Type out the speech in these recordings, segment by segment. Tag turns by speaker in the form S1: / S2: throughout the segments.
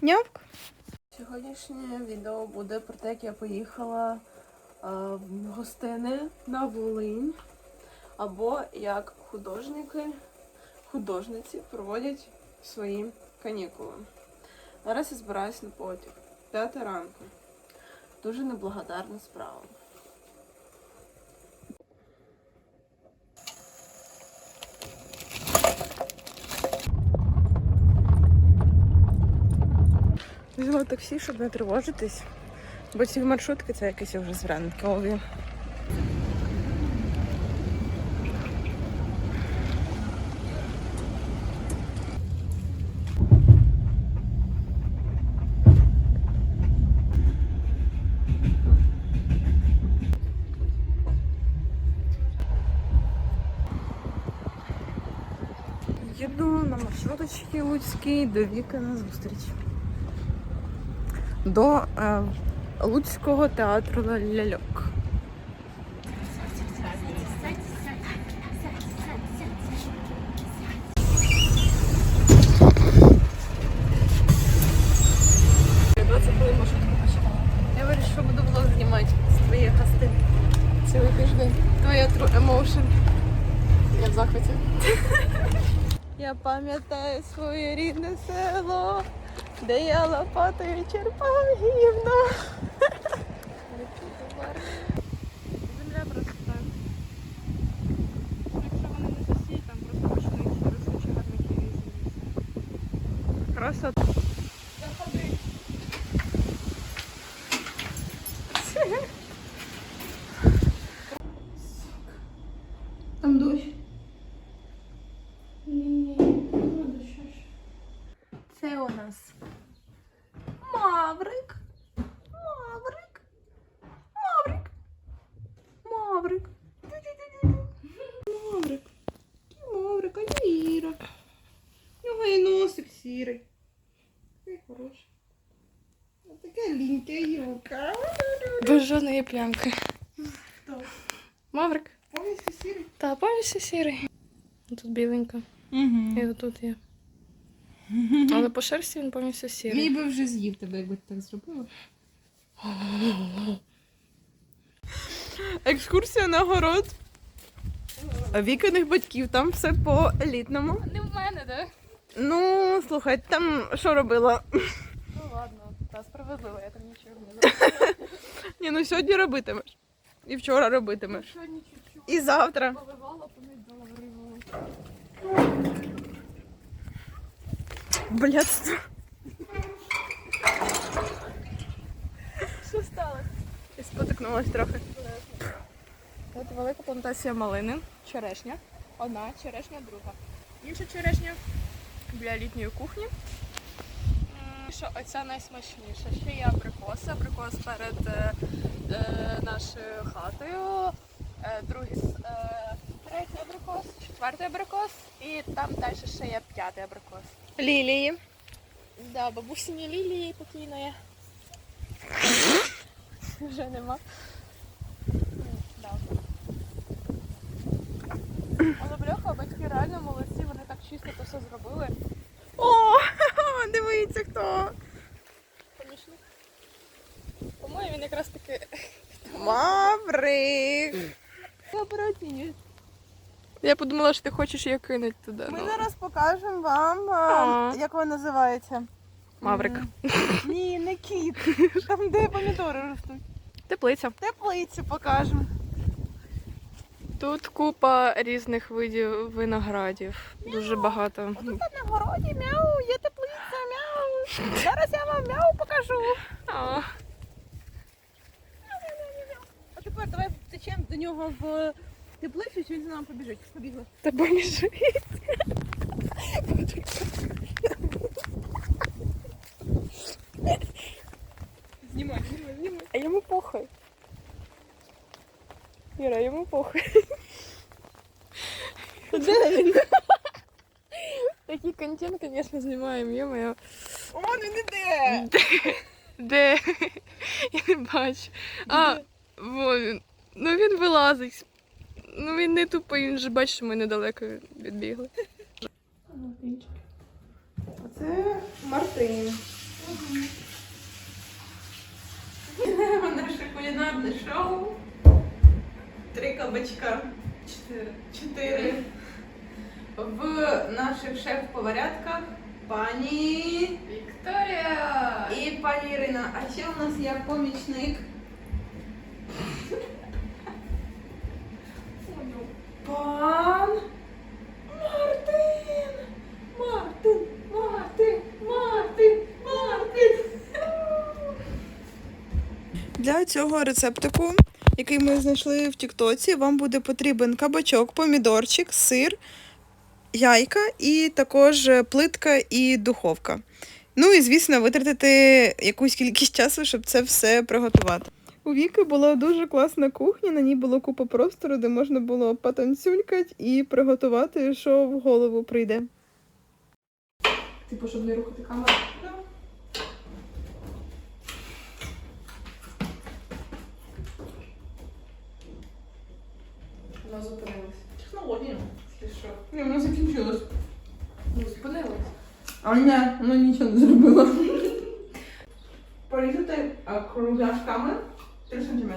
S1: Нявк.
S2: Сьогоднішнє відео буде про те, як я поїхала а, в гостини на Волинь, або як художники, художниці проводять свої канікули. Зараз я збираюся на потяг. П'ята ранку. Дуже неблагодарна справа. Взяла таксі, щоб не тривожитись, бо ці маршрутки це якісь вже зранкові. Їду на маршруточці Луцькій до Віки на зустріч. До е, Луцького театру ляльок. Я вирішила, що буду влог знімати з твоєї гости. Цілий тиждень. Твоя true emotion. Я в захваті. Я пам'ятаю своє рідне село, де я лопатою черпав гівно. Земля просто так. Якщо вони не засіють, там просто почнуть ростучі гарники. Красота. Заходи. Там дощ. Ні, не дощ. Це у нас Маврик. Маврик. Маврик. Маврик. Маврик. Який Маврик, а я Іра. У нього і носик сірий. Такий хороший. А така лінька юка.
S1: Без плямки.
S2: Хто?
S1: Маврик.
S2: Повністю сірий.
S1: Та повністю сірий. Тут біленька.
S2: Угу.
S1: І отут є. Але по шерсті він повністю сірий.
S2: Мій би вже з'їв тебе, якби ти так зробила. Екскурсія на город. Вікиних батьків, там все по елітному.
S1: Не в мене, да?
S2: Ну, слухай, там що робила?
S1: Та справедливо, я там нічого не знаю.
S2: Ні, ну сьогодні робитимеш. І вчора робитимеш.
S1: Сьогодні чуть-чуть
S2: І завтра.
S1: поливала, помідори.
S2: Блядство.
S1: Що сталося?
S2: Я спотикнулась трохи.
S1: Тут велика плантація малини, черешня. Одна, черешня друга. Інша черешня для літньої кухні. Що оця найсмачніша. Ще є абрикос. Абрикос перед е, е, нашою хатою. Е, другий е, третій абрикос, четвертий абрикос і там далі ще є п'ятий абрикос.
S2: Лілії.
S1: Да, бабусині лілії покійної. Вже нема. Да. Але бляха, батьки реально молодці, вони так чисто це все зробили.
S2: О, дивіться хто.
S1: Помічник. По-моєму, він якраз таки
S2: Маврик. Я подумала, що ти хочеш її кинути туди.
S3: Ми
S2: ну.
S3: зараз покажемо вам, а,
S2: А.
S3: як він називається.
S2: Маврик.
S3: Ні, не кіт. Там, де помідори ростуть.
S2: Теплиця.
S3: Теплиці покажемо.
S2: Тут купа різних видів виноградів. Дуже багато.
S3: Тут на городі мяу, є теплиця. Зараз я вам мяу покажу.
S2: А,
S3: А тепер давай втечемо до нього в теплицю, чи він за нами побіжить. Побігли.
S2: Та поміжи.
S3: Знімай, знімай, знімай.
S2: А йому похуй. Іра, йому похуй.
S3: Де він?
S2: Такий контент, звісно, знімаємо, йо-моє.
S3: О, він іде.
S2: Де? Я не бачу. А, во він. Ну він вилазить. Ну він не тупий, він же бачить, що ми недалеко відбігли.
S3: Це Мартин.
S4: Наше кулінарне шоу. Три кабачка. Чотири. Чотири. В наших шеф-поварятках пані
S1: Вікторія!
S4: і пані Ірина. А ще у нас є помічник. Пан Мартин! Мартин! Мартин! Мартин! Мартин!
S2: Для цього рецептику, який ми знайшли в Тіктоці, вам буде потрібен кабачок, помідорчик, сир, яйка і також плитка і духовка. Ну і, звісно, витратити якусь кількість часу, щоб це все приготувати. У Віки була дуже класна кухня, на ній було купа простору, де можна було потанцюлькати і приготувати, що в голову прийде.
S1: Типу, щоб не рухати камеру. Вона зупинилась.
S4: Технологія. Ні, воно закінчилось.
S1: Ну, спинилось.
S4: А ні, воно нічого не зробило. Порізати а, кругляшками 3 см.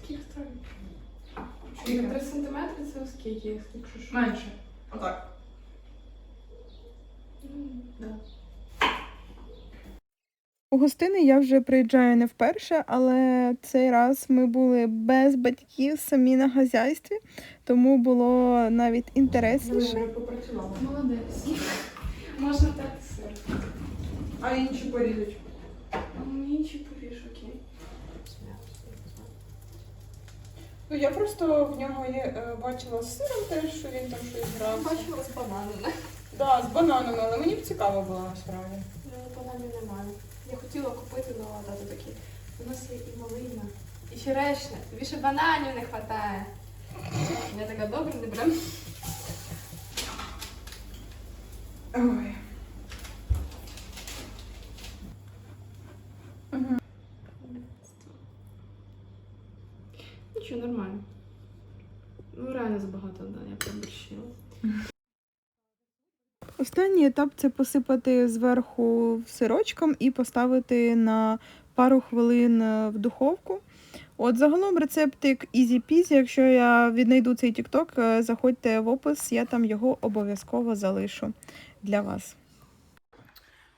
S1: Таких три. Три сантиметри це скільки, якщо що?
S4: Менше. Отак.
S1: М, Да.
S2: У гостини я вже приїжджаю не вперше, але цей раз ми були без батьків самі на хазяйстві, тому було навіть інтересніше.
S4: Добре, попрацювала.
S1: Молодець. Можна дати сир.
S4: А інші порізати.
S1: А Інші поріж, окей.
S4: Ну я просто в нього є, е, бачила з сиром теж, що він там щось грав.
S1: Бачила з бананами.
S4: Да, з бананами, але мені б цікаво було насправді.
S1: Бананів немає. Я хотіла купити, але тато такі. У нас є і малина, і черешня. Тобі ще бананів не вистачає. Я така добре, не беремо.
S4: Ой.
S1: Нічого, нормально. Ну, реально забагато, да, я проборщила.
S2: Останній етап це посипати зверху сирочком і поставити на пару хвилин е, в духовку. От загалом рецептик easy peasy, якщо я віднайду цей TikTok, е, заходьте в опис, я там його обов'язково залишу для вас.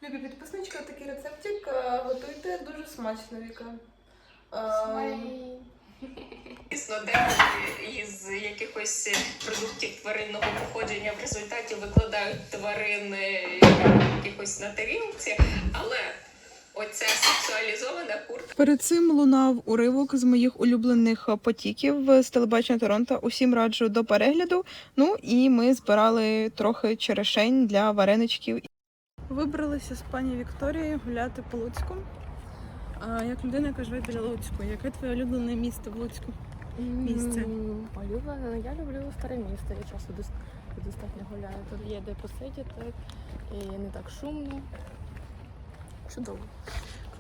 S4: Любі підписничка, такий рецептик е, готуйте дуже смачно, Віка.
S5: Деколи із якихось продуктів тваринного походження в результаті викладають тварини якихось на тарілці, але оця сексуалізована куртка.
S2: Перед цим лунав уривок з моїх улюблених потіків з телебачення Торонто. Усім раджу до перегляду. Ну і ми збирали трохи черешень для вареничків. Вибралися з пані Вікторією гуляти по Луцьку. А як людина, яка живе біля Луцьку, яке твоє улюблене місто в Луцьку? Місце.
S6: Улюблене, я люблю старе місто. Я часто достатньо гуляю. Тут є де посидіти і не так шумно. Чудово.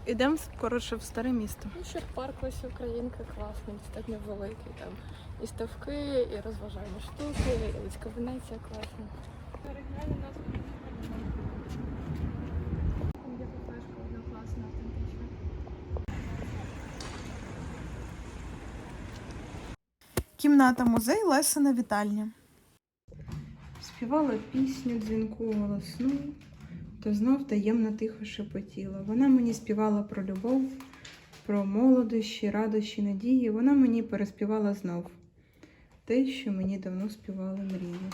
S2: Ідемо коротше в старе місто.
S6: Ну, ще парк ось Українка класний, достатньо великий. Там і ставки, і розважальні штуки, і Луцька Венеція класна
S1: кафешка одна класна, автентична.
S2: Кімната музей Лесина вітальня. Співала пісню дзвінку голосну, то знов таємно тихо шепотіла. Вона мені співала про любов, про молодощі, радощі, надії. Вона мені переспівала знов те, що мені давно співали мрії.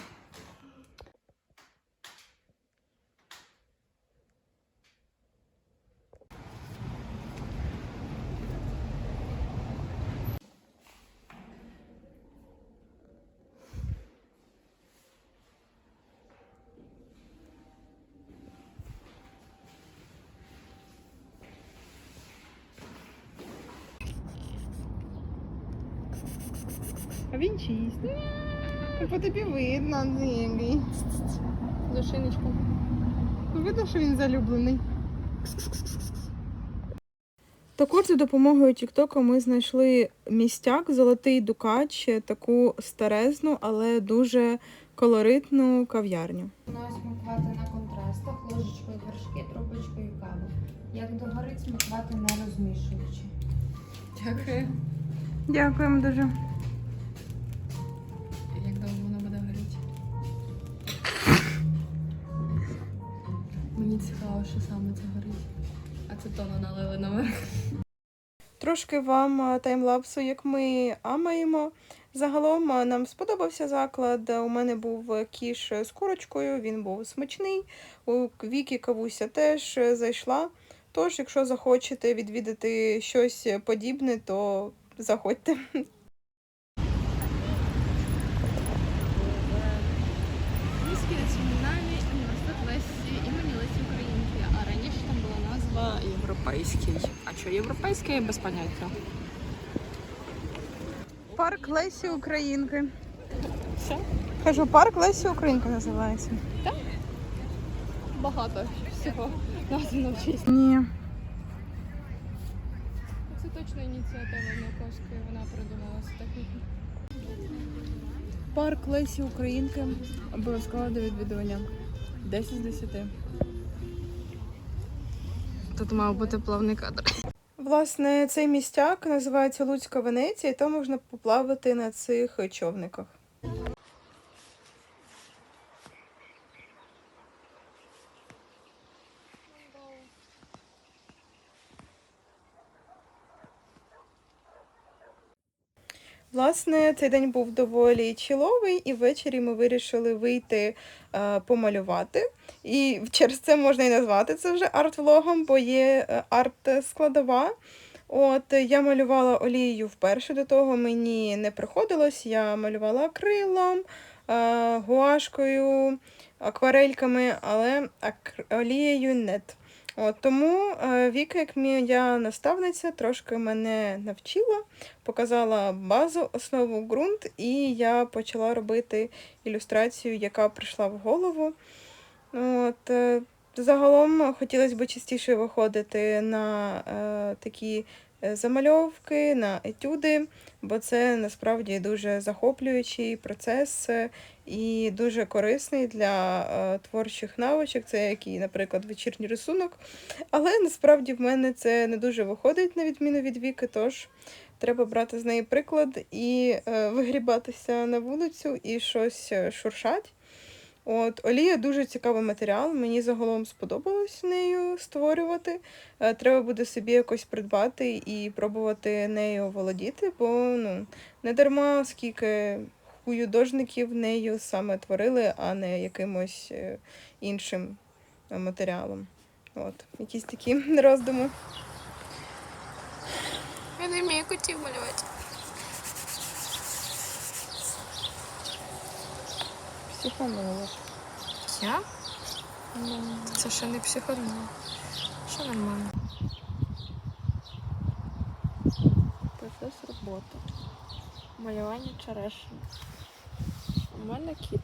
S2: А він чисть. По тобі видно, дивий.
S6: Душиночку.
S2: Видно, що він залюблений. Також за допомогою Тіктока ми знайшли містяк, золотий дукач, таку старезну, але дуже колоритну кав'ярню.
S7: У нас смакувати на контрастах ложечкою вершки, трубочкою кави. Як догорить смакувати не розмішуючи.
S8: Дякую.
S2: Дякуємо дуже.
S8: Цікаво, що саме це горить. А це Ацетону налили наверх.
S2: Трошки вам е, таймлапсу, як ми амаємо. Загалом е, нам сподобався заклад. У мене був кіш з курочкою, він був смачний. У Вікі Кавуся теж зайшла. Тож, якщо захочете відвідати щось подібне, то заходьте.
S1: Київський національний університет Лесі імені Лесі Українки, а раніше там була назва Європейський. А що європейський, без поняття.
S2: Парк Лесі Українки.
S1: Що?
S2: Кажу, парк Лесі Українки називається. Так?
S1: Багато всього названо в честь.
S2: Ні.
S1: Це точно ініціатива Маяковської, вона придумала цю техніку.
S9: Парк Лесі Українки обов'язково до відвідування. 10 з 10.
S1: Тут мав бути плавний кадр.
S2: Власне, цей містяк називається Луцька Венеція, і там можна поплавати на цих човниках. Власне, цей день був доволі чіловий, і ввечері ми вирішили вийти е, помалювати. І через це можна і назвати це вже арт-влогом, бо є е, арт-складова. От я малювала олією вперше до того, мені не приходилось. Я малювала акрилом, е, гуашкою, акварельками, але олією нет. От, тому е, Віка, як моя наставниця, трошки мене навчила, показала базу, основу ґрунт, і я почала робити ілюстрацію, яка прийшла в голову. От, е, загалом хотілося б частіше виходити на е, такі замальовки, на етюди, бо це насправді дуже захоплюючий процес е, і дуже корисний для е, творчих навичок. Це який, наприклад, вечірній рисунок. Але насправді в мене це не дуже виходить, на відміну від віки, тож треба брати з неї приклад і е, вигрібатися на вулицю і щось е, шуршать. От, олія дуже цікавий матеріал. Мені загалом сподобалось нею створювати. Е, Треба буде собі якось придбати і пробувати нею володіти, бо ну, не дарма скільки художників нею саме творили, а не якимось е, іншим е, матеріалом. От, якісь такі роздуми.
S1: Я не вмію котів малювати.
S2: Психанула.
S1: Я? Ну, це ще не психотно. Що нормально. Процес роботи. Малювання черешні. У мене кіт.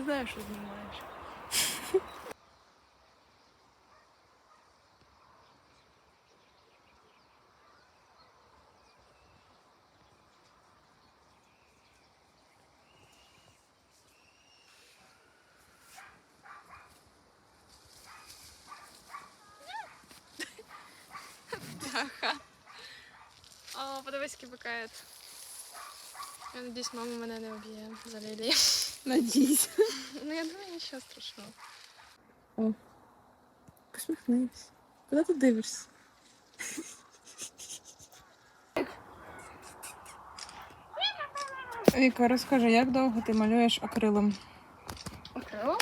S1: Я знаю, що знімаєш. О, подивись, який букет. Я надіюсь, мама мене не об'є за лілії.
S9: Надійся.
S1: Ну, я думаю, нічого страшного.
S9: О, Посміхнись. Куди ти дивишся?
S2: Віка, розкажи, як довго ти малюєш акрилом?
S1: Акрилом?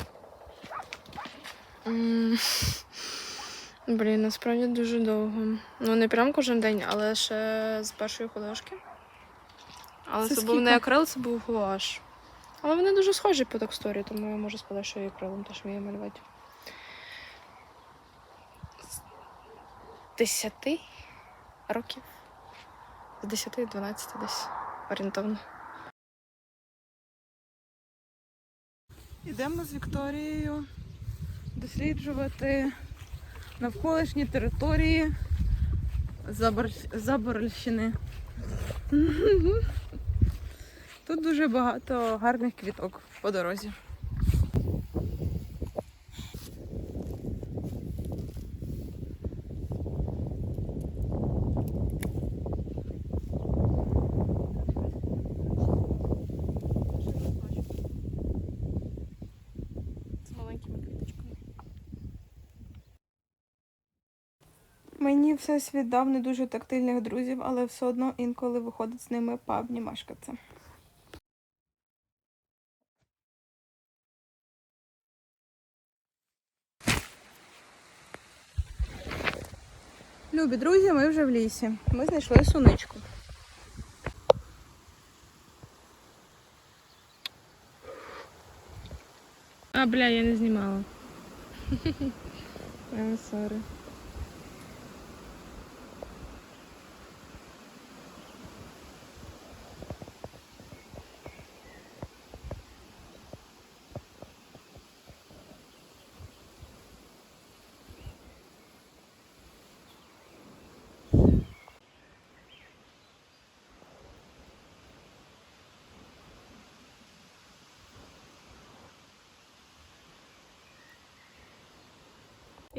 S1: Блін, насправді дуже довго. Ну, не прям кожен день, але ще з першої художки. Але
S2: Це
S1: це, був не акрил, це був гуаш. Але вони дуже схожі по текстурі, тому я можу сказати, що і акрилом теж вмію малювати. З 10 років. З 10-12 десь. орієнтовно.
S2: Ідемо з Вікторією досліджувати навколишні території Забор- Заборольщини. Тут дуже багато гарних квіток по дорозі.
S1: З маленькими квіточками.
S2: Мені всесвіт дав не дуже тактильних друзів, але все одно інколи виходить з ними пообнімашкатися. Любі друзі, ми вже в лісі. Ми знайшли суничку.
S1: А, бля, я не знімала.
S2: I'm sorry.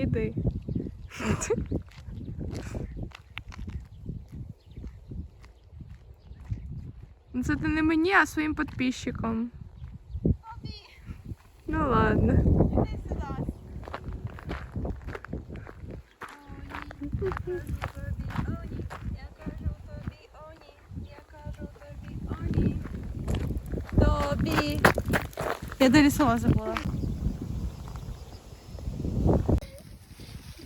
S1: Іди. Ну це ти не мені, а своїм підписчикам. Ну ладно.
S3: Тобі.
S2: Я далі слова забула.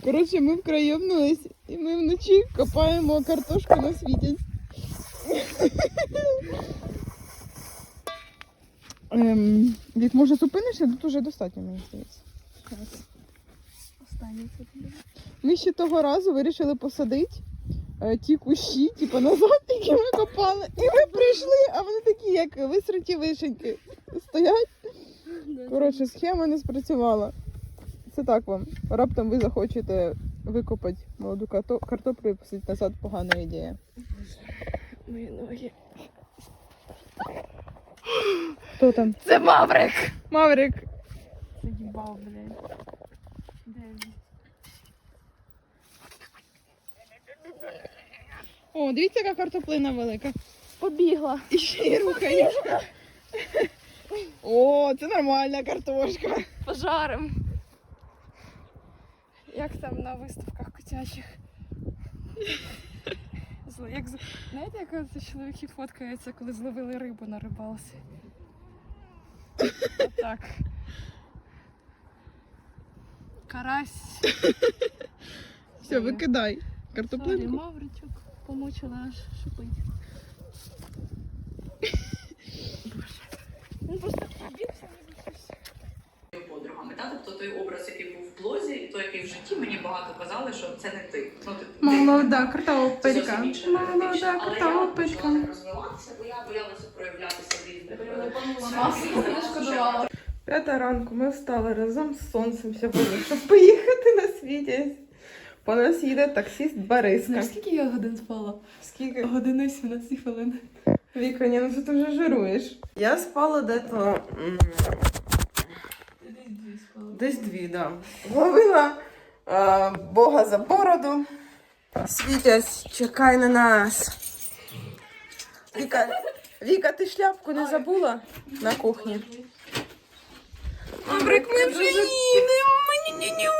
S2: Коротше, ми вкрайомнулись і ми вночі копаємо картошку на світі. Ем, Вік, може зупинишся? Тут уже достатньо, мені здається. Останній. Ми ще того разу вирішили посадити е, ті кущі, типу назад, які ми копали. І ми прийшли, а вони такі, як висраті вишеньки, стоять. Коротше, схема не спрацювала. Це так вам. Раптом ви захочете викопати молоду карто- картоплю і посадити назад погана ідея.
S1: Мої ноги.
S2: Хто там?
S1: Це Маврик!
S2: Маврик.
S1: Заїбав, блядь. Де він?
S2: О, дивіться, яка картоплина велика.
S1: Побігла.
S2: І ще й рухає. О, це нормальна картошка.
S1: Пожарим. Як там на виставках котячих? Зло- Як, знаєте, як це чоловіки фоткаються, коли зловили рибу на рибалці? Так. Карась.
S2: Все, викидай.
S1: Сорі,
S2: Картоплинку.
S1: мавричок. Помучила аж шипить. Боже. Він просто бігся,
S10: Тобто той образ, який був в блозі, і той, який в житті, мені багато казали, що це не ти. Ну, ти, ти-
S2: Молода картопелька. Молода
S10: енергетична. Але я
S2: картопелька.
S10: розвиватися, бо я боялася проявлятися в різних
S1: Не шкодувала.
S2: П'ята ранку ми встали разом з сонцем сьогодні, щоб поїхати на світі. По нас їде таксіст Бориска.
S1: Знаєш, скільки я годин спала?
S2: Скільки?
S1: Годину і 17 хвилин.
S2: Віка, ні, ну що ти вже жируєш. Я спала дето. Десь дві, да. Ловила е, Бога за бороду. Світязь, чекай на нас. Віка, Віка, ти шляпку не забула на кухні? Маврик, ми вже їдемо. Ню-ню-ню.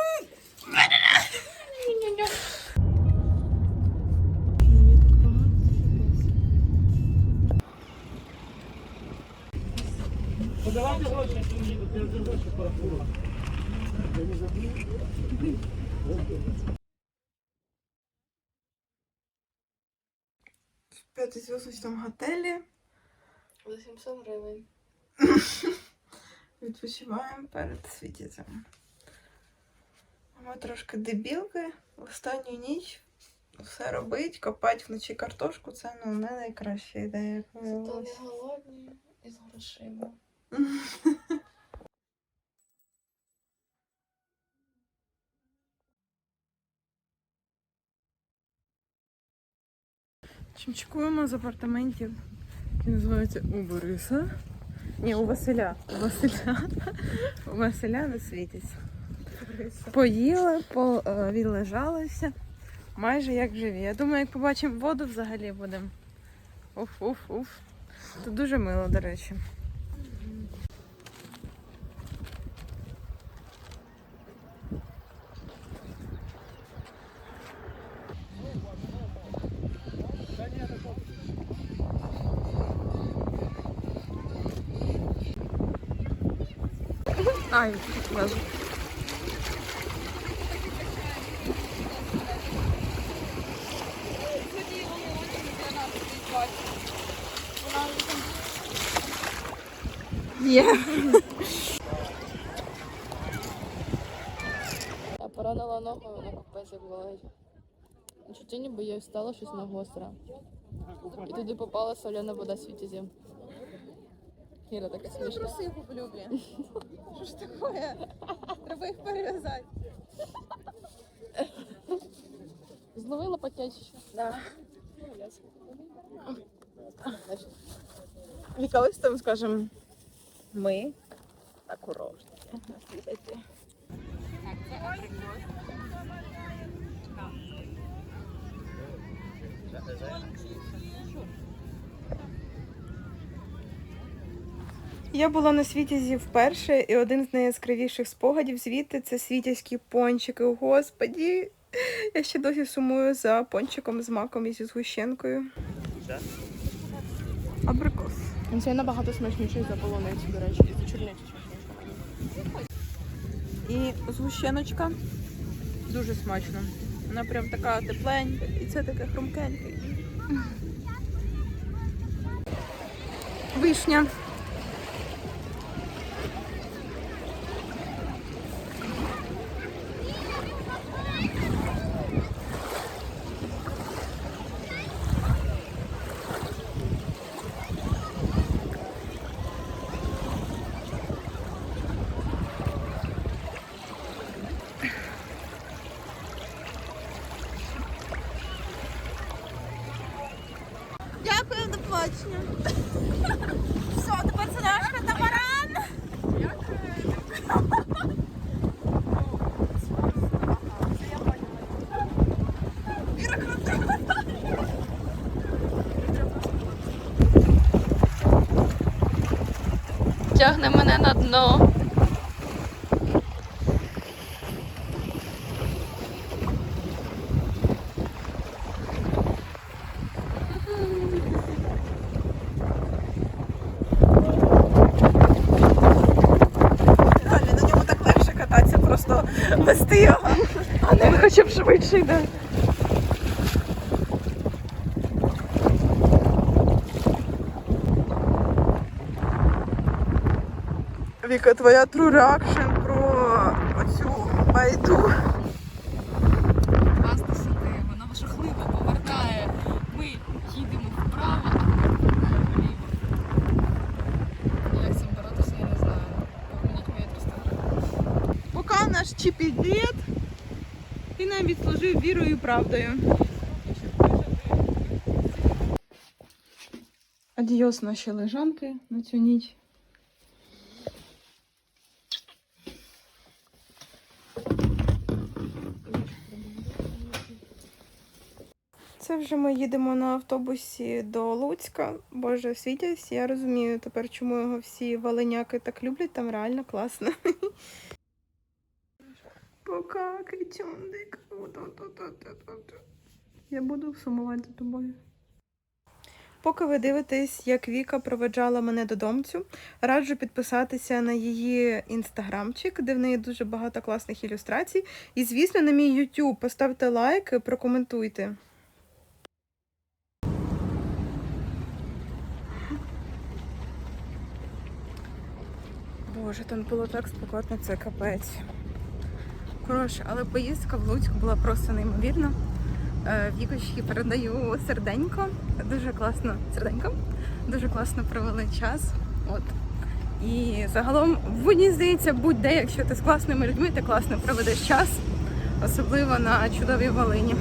S2: В п'ятизв'язочному готелі
S1: За 700 гривень.
S2: відпочиваємо перед світязем. Ми трошки дебілки в останню ніч все робити, копати вночі картошку це ну не найкраща ідея.
S1: Зато не голодні і з грошима.
S2: Чимчикуємо з апартаментів, які називаються у Бориса. Ні, у Василя. У Василя. У Василя на світість. Поїли, по, е, відлежалися. Майже як живі. Я думаю, як побачимо воду, взагалі будемо. Уф, уф, уф. Тут дуже мило, до речі. Лежу. Є.
S6: Я поранила ногу, вона капець як болить. Ніби я встала щось на гостре. І туди попала соляна вода світізі. Іра така смішна.
S3: Труси люблю. Що ж таке? Треба їх перев'язати.
S6: Зловила потячище.
S2: Да. І колись там скажемо ми та курортники. Я була на світязі вперше, і один з найяскравіших спогадів звідти це світязькі пончики. Господі, я ще досі сумую за пончиком з маком і зі згущенкою. Абрикос.
S1: Це набагато смачніший за полуницю, до речі, і за чорницю.
S2: І згущеночка дуже смачно. Вона прям така тепленька, і це таке хрумкеньке. Вишня.
S3: Дякую, до побачення. Все, тепер це наш катамаран.
S6: Тягне мене на дно.
S2: Вести його, а не хоча б швидше йде. Віка, твоя true reaction про оцю байду.
S6: Класно сюди, вона жахливо повертає. Ми їдемо вправо, а вліво. Як цим боротися, я не знаю. Поверніть 300 гривень.
S2: Поки наш чіпідет, ти нам відслужив вірою і правдою. Адіос наші лежанки на цю ніч. Вже ми їдемо на автобусі до Луцька. Боже, світязь. Я розумію тепер, чому його всі валеняки так люблять, там реально класно. Пока, китюндик. Я буду сумувати за тобою. Поки ви дивитесь, як Віка проведжала мене додомцю, раджу підписатися на її інстаграмчик, де в неї дуже багато класних ілюстрацій. І, звісно, на мій YouTube поставте лайк, прокоментуйте. Боже, там було так спекотно, це капець. Коротше, але поїздка в Луцьк була просто неймовірна. Е, Вікочки передаю серденько. Дуже класно серденько. Дуже класно провели час. От. І загалом, мені здається, будь-де, якщо ти з класними людьми, ти класно проведеш час, особливо на чудовій Волині.